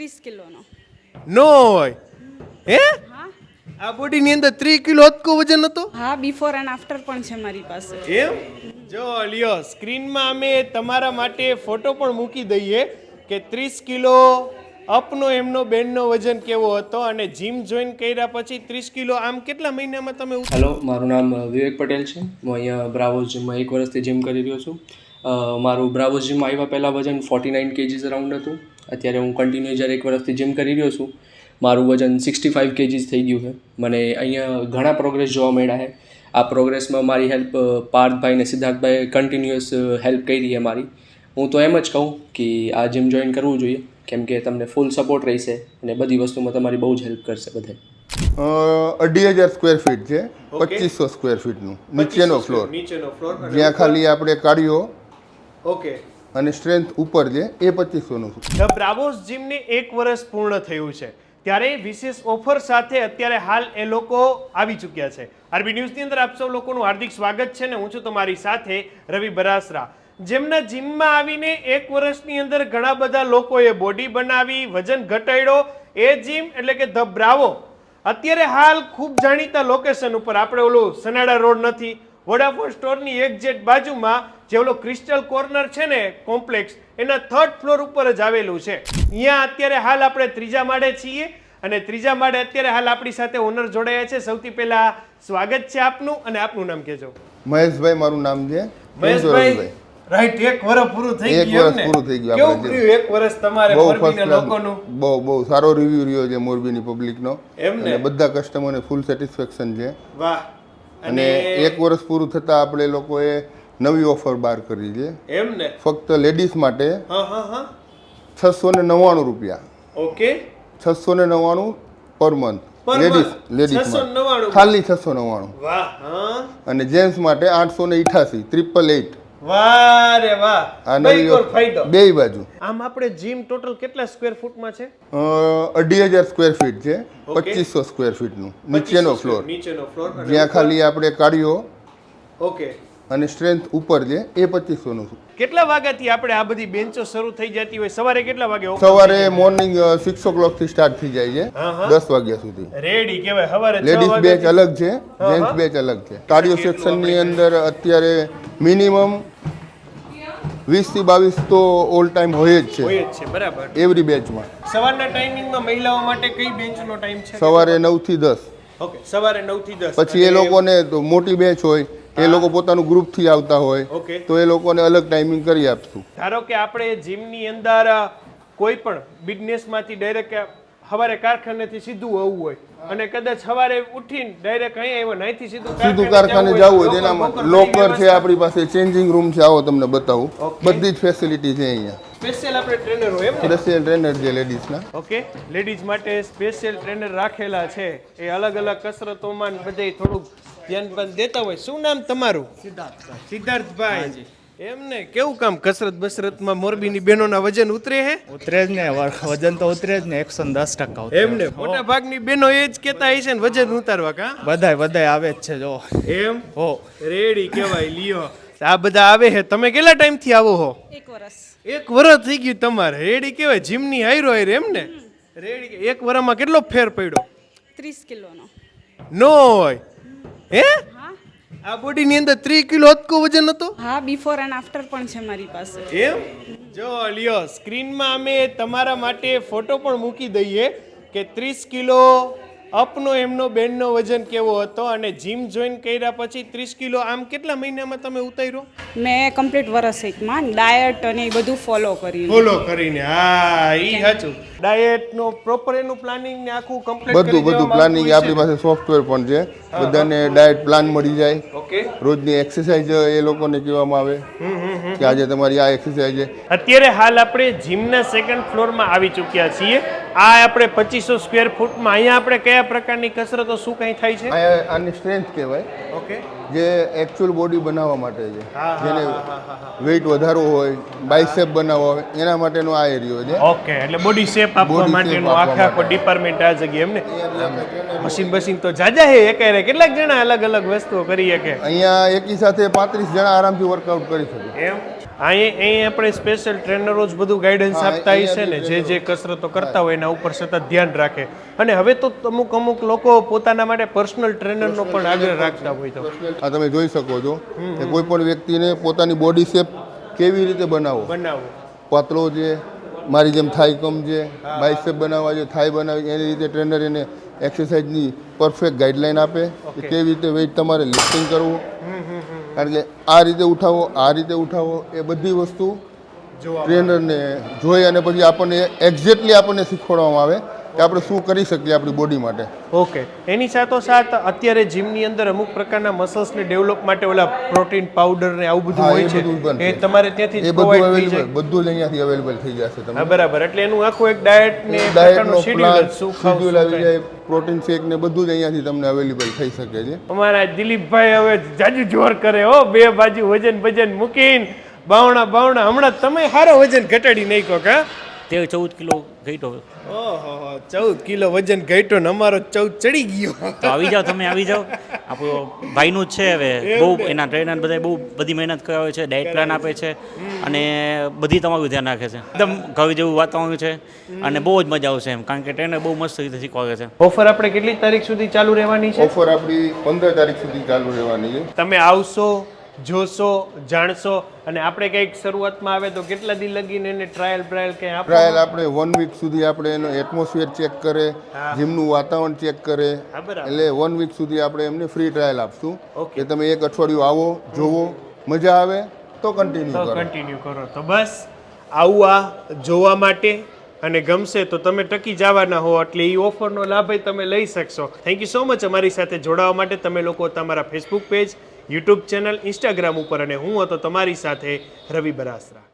ત્રીસ કિલોનો. નો હોય હે? હા. આ બોડીની અંદર ત્રીસ કિલો હતકો વજન હતો? હા બિફોર એન્ડ આફ્ટર પણ છે મારી પાસે. એમ? જો લ્યો સ્ક્રીનમાં અમે તમારા માટે ફોટો પણ મૂકી દઈએ કે ત્રીસ કિલો અપનો એમનો બેનનો વજન કેવો હતો અને જીમ જોઈન કર્યા પછી ત્રીસ કિલો આમ કેટલા મહિનામાં તમે હેલો મારું નામ વિવેક પટેલ છે. હું અહીંયા બ્રાવો જીમમાં એક વર્ષથી જીમ કરી રહ્યો છું. મારું બ્રાવો જીમમાં આવ્યા પહેલાં વજન ફોર્ટી નાઇન કેજીસ અરાઉન્ડ હતું. અત્યારે હું કન્ટિન્યુ જ્યારે એક વર્ષથી જીમ કરી રહ્યો છું મારું વજન સિક્સટી ફાઇવ કેજીસ થઈ ગયું છે. મને અહીંયા ઘણા પ્રોગ્રેસ જોવા મળ્યા છે. આ પ્રોગ્રેસમાં મારી હેલ્પ પાર્થભાઈ ને સિદ્ધાર્થભાઈએ કન્ટિન્યુઅસ હેલ્પ કરી છે મારી. હું તો એમ જ કહું કે આ જીમ જોઈન કરવું જોઈએ કેમ કે તમને ફૂલ સપોર્ટ રહેશે અને બધી વસ્તુમાં તમારી બહુ જ હેલ્પ કરશે બધે અઢી હજાર સ્ક્વેર ફીટ છે પચીસો સ્ક્વેર ફીટનું નીચેનો ફ્લોર નીચેનો ફ્લોર જ્યાં ખાલી આપણે કાર્ડિયો ઓકે અને સ્ટ્રેન્થ ઉપર છે એ પચીસોનું છે. ધ બ્રાવોસ જીમને એક વર્ષ પૂર્ણ થયું છે. ત્યારે વિશેષ ઓફર સાથે અત્યારે હાલ એ લોકો આવી ચૂક્યા છે. આરબી ન્યૂઝની અંદર આપ સૌ લોકોનું હાર્દિક સ્વાગત છે ને હું છું તમારી સાથે રવિ બરાસરા. જેમના જીમમાં આવીને એક વર્ષની અંદર ઘણા બધા લોકોએ બોડી બનાવી વજન ઘટાડ્યો. એ જીમ એટલે કે ધ બ્રાવો અત્યારે હાલ ખૂબ જાણીતા લોકેશન ઉપર આપણે ઓલું સનાડા રોડ નથી વોડાફોન સ્ટોરની એક્ઝેક્ટ બાજુમાં જે ઓલો ક્રિસ્ટલ કોર્નર છે ને કોમ્પ્લેક્સ એના થર્ડ ફ્લોર ઉપર જ આવેલું છે. અહીંયા અત્યારે હાલ આપણે ત્રીજા માળે છીએ અને ત્રીજા માળે અત્યારે હાલ આપણી સાથે ઓનર જોડાયા છે. સૌથી પહેલા સ્વાગત છે આપનું અને આપનું નામ કહેજો. મહેશભાઈ મારું નામ છે. મહેશભાઈ રાઈટ એક વર્ષ પૂરું થઈ એક ગયું વર્ષ પૂરું થઈ ગયું કેવું આપણે રહ્યું એક વર્ષ તમારે બહુ મોરબીના લોકોનું? બહુ બહુ સારો રિવ્યુ રહ્યો છે મોરબીની પબ્લિકનો એમ ને? બધા કસ્ટમરને ફૂલ સેટિસ્ફેક્શન છે. વાહ. અને એક વર્ષ પૂરું થતાં આપણે લોકોએ નવી ઓફર બહાર કરી છે. એમ ને? ફક્ત લેડીઝ માટે છસો ને નવ્વાણું રૂપિયા. ઓકે. છસો ને નવ્વાણું પર મંથ લેડીઝ? લેડીઝ ખાલી છસો નવ્વાણું. અને જેન્ટ્સ માટે આઠસો ને ઇઠાસી ટ્રિપલ એઇટ વાહ રે વાહ. કોર બે બાજુ. આમ આપણે જીમ ટોટલ કેટલા સ્ક્વેર ફૂટમાં છે? અઢી હજાર સ્ક્વેર ફીટ છે. પચીસો સ્ક્વેર ફીટનું નીચેનો ફ્લોર નીચેનો ફ્લોર જ્યાં ખાલી આપણે કાર્ડિયો ઓકે. અને સ્ટ્રેન્થ ઉપર છે એ પચીસોનું કેટલા વાગ્યાથી આપણે આ બધી બેન્ચો શરૂ થઈ જતી હોય? સવારે કેટલા વાગે સવારે મોર્નિંગ સિક્સ ઓ ક્લોકથી સ્ટાર્ટ થઈ જાય. છે. દસ વાગ્યા સુધી. રેડી કહેવાય. સવારે લેડીઝ બેચ અલગ છે. જેન્ટ્સ બેચ અલગ છે. કાર્ડિયો સેક્શનની અંદર અત્યારે મિનિમમ વીસથી બાવીસ તો ઓલ ટાઈમ હોય જ છે. હોય જ છે બરાબર. એવરી બેચમાં સવારના ટાઈમિંગમાં મહિલાઓ માટે કઈ બેન્ચનો ટાઈમ છે? સવારે નવથી દસ. ઓકે સવારે 9 થી 10 પછી એ લોકોને તો મોટી બેચ હોય એ લોકો પોતાનું ગ્રુપથી આવતા હોય. તો એ લોકોને અલગ ટાઈમિંગ કરી આપશું. ધારો કે આપણે જીમની અંદર કોઈ પણ બિઝનેસમાંથી ડાયરેક્ટ સવારે કારખાનેથી સીધું આવવું હોય. અને કદાચ સવારે ઉઠીને ડાયરેક્ટ અહીં આવ્યો અહીંથી સીધું સીધું કારખાને જવું હોય જેનામાં લોકર છે આપણી પાસે ચેન્જિંગ રૂમ છે આવો તમને બતાવું. બધી જ ફેસિલિટી છે અહીંયા. સ્પેશિયલ આપણે ટ્રેનર હોય એમ સ્પેશિયલ ટ્રેનર છે લેડીઝના ઓકે લેડીઝ માટે સ્પેશિયલ ટ્રેનર રાખેલા છે. એ અલગ અલગ કસરતોમાં બધે થોડુંક ધ્યાન પણ દેતા હોય. શું નામ તમારું? સિદ્ધાર્થભાઈ. સિદ્ધાર્થભાઈ એમ ને કેવું કામ કસરત બસરતમાં મોરબીની બહેનોના વજન ઉતરે હે? ઉતરે જ ને વજન તો ઉતરે જ ને એકસો દસ ટકા. એમ ને મોટા ભાગની બહેનો એ જ કહેતા હશે ને વજન ઉતારવા કા? બધાય બધાય આવે જ છે જો. એમ? હો. રેડી કહેવાય લ્યો. આ બધા આવે હે? તમે કેટલા ટાઈમથી આવો હો? એક વર્ષ એક વર્ષ થઈ ગયું તમારે. રેડી કહેવાય જીમની હાયરો હાયર એમ ને? રેડી એક વર્ષમાં કેટલો ફેર પડ્યો? ત્રીસ કિલોનો. નો હોય. હે હા? આ બોડીની અંદર ત્રી કિલો હતકો વજન હતો? હા બિફોર એન્ડ આફ્ટર પણ છે મારી પાસે. એમ? જો લ્યો સ્ક્રીનમાં અમે તમારા માટે ફોટો પણ મૂકી દઈએ કે ત્રીસ કિલો અપનો એમનો બેનનો વજન કેવો હતો અને જીમ જોઈન કર્યા પછી ત્રીસ કિલો આમ કેટલા મહિનામાં તમે ઉતાર્યો? મેં કમ્પ્લીટ વર્ષ એકમાં ડાયટ અને એ બધું ફોલો કરી ફોલો કરીને. હા એ સાચું. ડાયટ નો પ્રોપર એનું પ્લાનિંગ ને આખું કમ્પ્લીટ બધું બધું પ્લાનિંગ આપણી પાસે સોફ્ટવેર પણ છે. બધાને ડાયટ પ્લાન મળી જાય. ઓકે. રોજની એક્સરસાઇઝ એ લોકોને કહેવામાં આવે કે આજે તમારી આ એક્સરસાઇઝ છે. અત્યારે હાલ આપણે જીમના સેકન્ડ ફ્લોરમાં આવી ચૂક્યા છીએ. આ આપણે પચીસો સ્ક્વેર ફૂટમાં અહીંયા આપણે કયા પ્રકારની કસરતો શું કંઈ થાય છે? આની સ્ટ્રેન્થ કહેવાય. ઓકે. જે એકચ્યુઅલ બોડી બનાવવા માટે છે. જેને. વેઇટ વધારવું હોય બાઇસેપ બનાવવો હોય એના માટેનો આ એરિયો છે. ઓકે એટલે બોડી શેપ આપવા માટેનું આખા આખો ડિપાર્ટમેન્ટ આ જગ્યાએ એમને? મશીન મશીન તો જાજા હે એકારે કેટલાક જણા અલગ અલગ વસ્તુઓ કરી શકે. અહીંયા એકી સાથે પાંત્રીસ જણા આરામથી વર્કઆઉટ કરી શકે. એમ? અહીં અહીં આપણે સ્પેશિયલ ટ્રેનરો જ બધું ગાઈડન્સ આપતા હોય છે ને જે જે કસરતો કરતા હોય એના ઉપર સતત ધ્યાન રાખે. અને હવે તો અમુક અમુક લોકો પોતાના માટે પર્સનલ ટ્રેનરનો પણ આગ્રહ રાખતા હોય તો. આ તમે જોઈ શકો છો કે કોઈ પણ વ્યક્તિને પોતાની બોડી શેપ કેવી રીતે બનાવો બનાવો પાતળો છે મારી જેમ થાઈ કમ છે બાઇસેપ બનાવવા છે થાઈ બનાવી એની રીતે ટ્રેનર એને એક્સરસાઇઝની પરફેક્ટ ગાઈડલાઇન આપે કે કેવી રીતે વેઇટ તમારે લિફ્ટિંગ કરવું એટલે આ રીતે ઉઠાવો આ રીતે ઉઠાવો એ બધી વસ્તુ ટ્રેનરને જોઈ અને પછી આપણને એક્ઝેક્ટલી આપણને શીખવાડવામાં આવે. કે આપણે શું કરી શકીએ આપણી બોડી માટે. ઓકે. એની સાથોસાથ અત્યારે જીમની અંદર અમુક પ્રકારના મસલ્સને ડેવલપ માટે ઓલા પ્રોટીન પાવડર ને આવું બધું હોય છે. એ તમારે ત્યાંથી એ જ બધું અવેલેબલ બધું જ અહીંયાથી અવેલેબલ થઈ જશે તમને. બરાબર. એટલે એનું આખું એક ડાયટ ને ડાયટનો જ શું શેડ્યુલ આવી જાય પ્રોટીન શેક ને બધું જ અહીંયાથી તમને અવેલેબલ થઈ શકે છે. અમારા દિલીપભાઈ હવે જાજુ જોર કરે હો બે બાજુ વજન વજન મૂકીને બાવણા બાવણા. હમણાં તમે સારો વજન ઘટાડી નાખ્યો કા? તેર ચૌદ કિલો ઘટ્યો. ઓહો ચૌદ કિલો વજન ઘટ્યો ને અમારો ચૌદ ચડી ગયો. તો આવી જાઓ તમે આવી જાઓ. આપણો ભાઈનું જ છે હવે. બહુ એના ટ્રેનર બધા બહુ બધી મહેનત કરાવે છે ડાયટ પ્લાન આપે છે અને બધી તમારું ધ્યાન રાખે છે. એકદમ ઘર જેવું વાતાવરણ છે અને બહુ જ મજા આવશે એમ કારણ કે ટ્રેનર બહુ મસ્ત રીતે શીખવાડે છે. ઓફર આપણે કેટલી તારીખ સુધી ચાલુ રહેવાની છે? ઓફર આપણી પંદર તારીખ સુધી ચાલુ રહેવાની છે. તમે આવશો જોશો જાણશો અને આપણે કંઈક શરૂઆતમાં આવે તો કેટલા દી લગીને એને ટ્રાયલ કંઈ આપો? ટ્રાયલ આપણે વન વીક સુધી આપણે એનો એટમોસ્ફિયર ચેક કરે જીમનું વાતાવરણ ચેક કરે. એટલે વન વીક સુધી આપણે એમને ફ્રી ટ્રાયલ આપશું. કે તમે એક અઠવાડિયું આવો જોવો મજા આવે તો કન્ટિન્યુ કરો. કન્ટિન્યુ કરો. તો બસ આવું આ જોવા માટે અને ગમશે તો તમે ટકી જવાના હો એટલે એ ઓફરનો લાભ તમે લઈ શકશો. થેન્ક યુ સો મચ અમારી સાથે જોડાવા માટે. તમે લોકો તમારા Facebook page YouTube channel Instagram ઉપર અને હું હતો તમારી સાથે રવિ બરાસરા.